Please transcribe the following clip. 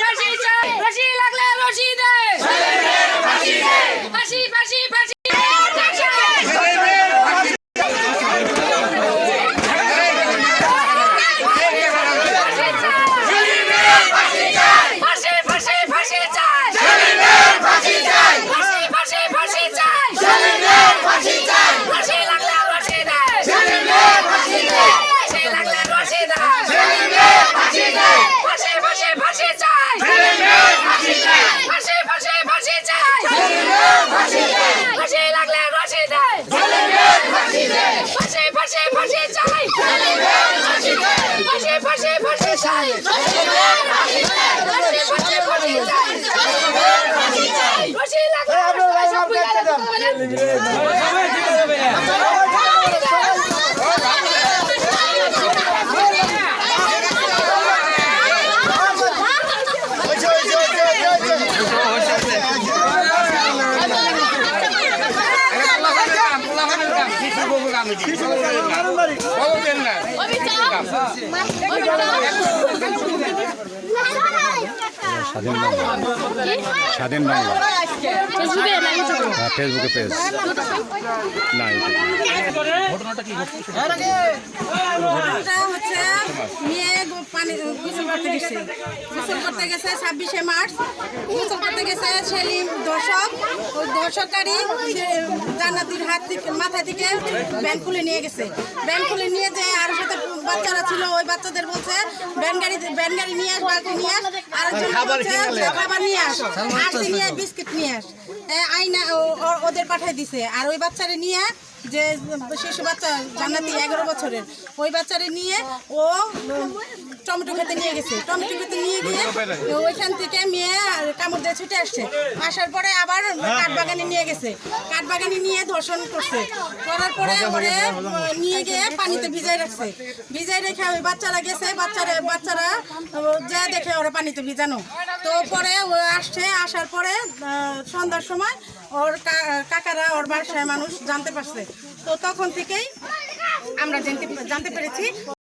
ফাঁসি চাই ফাঁসি লাগলে দে ফাঁসি ফাঁসি ফাঁসি ফাঁসি ফাঁসি ফাঁসি চাই ফাঁসি ফাঁসি ফাঁসি চাই ফাঁসি লাগলে রশি দে ফাঁসি লাগলে রশি দে ফাঁসি ফাঁসি ফাঁসি চাই ফাঁসি ফাঁসি ফাঁসি চাই ফাঁসি লাগলে রশি দে ফাঁসি ফাঁসি ফাঁসি চাই ফাঁসি ফাঁসি ফাঁসি চাই ফাঁসি চাই রশি লাগলে স্বাধীন বাংলা। স্বাধীন বাংলা। ফেসবুকে পেজ। না ঘটনাটা হচ্ছে মেয়ে পানি গোসল করতে গেছে। গোসল করতে গেছে ছাব্বিশে মার্চ। গোসল করতে গেছে সেলিম দর্শক। দর্শককারী জান্নাতির হাত থেকে মাথা থেকে ব্যান খুলে নিয়ে গেছে। ব্যান খুলে নিয়ে যে আর সাথে বাচ্চারা ছিল ওই বাচ্চাদের বলছে ব্যান গাড়ি ব্যান গাড়ি নিয়ে আস বালতি নিয়ে আস। আর খাবার নিয়ে আস আরসি নিয়ে বিস্কিট নিয়ে আস। আইনা ওদের পাঠিয়ে দিছে। আর ওই বাচ্চারা নিয়ে যে শিশু বাচ্চা জান্নাতি এগারো বছরের ওই বাচ্চারে নিয়ে ও টমেটো খেতে নিয়ে গেছে। টমেটো খেতে নিয়ে গিয়ে ওইখান থেকে মেয়ে আর কামড় দিয়ে ছুটে আসছে। আসার পরে আবার কাঠবাগানে নিয়ে গেছে। কাঠবাগানে নিয়ে ধর্ষণ করছে। করার পরে ওরে নিয়ে গিয়ে পানিতে ভিজাই রাখছে। ভিজাই রেখে ওই বাচ্চারা গেছে বাচ্চারা বাচ্চারা যা দেখে ওরা পানিতে ভিজানো। তো পরে ও আসছে সন্ধ্যার সময় ওর কাকারা, ওর বাসায় মানুষ জানতে পারছে। তো তখন থেকেই আমরা জানতে জানতে পেরেছি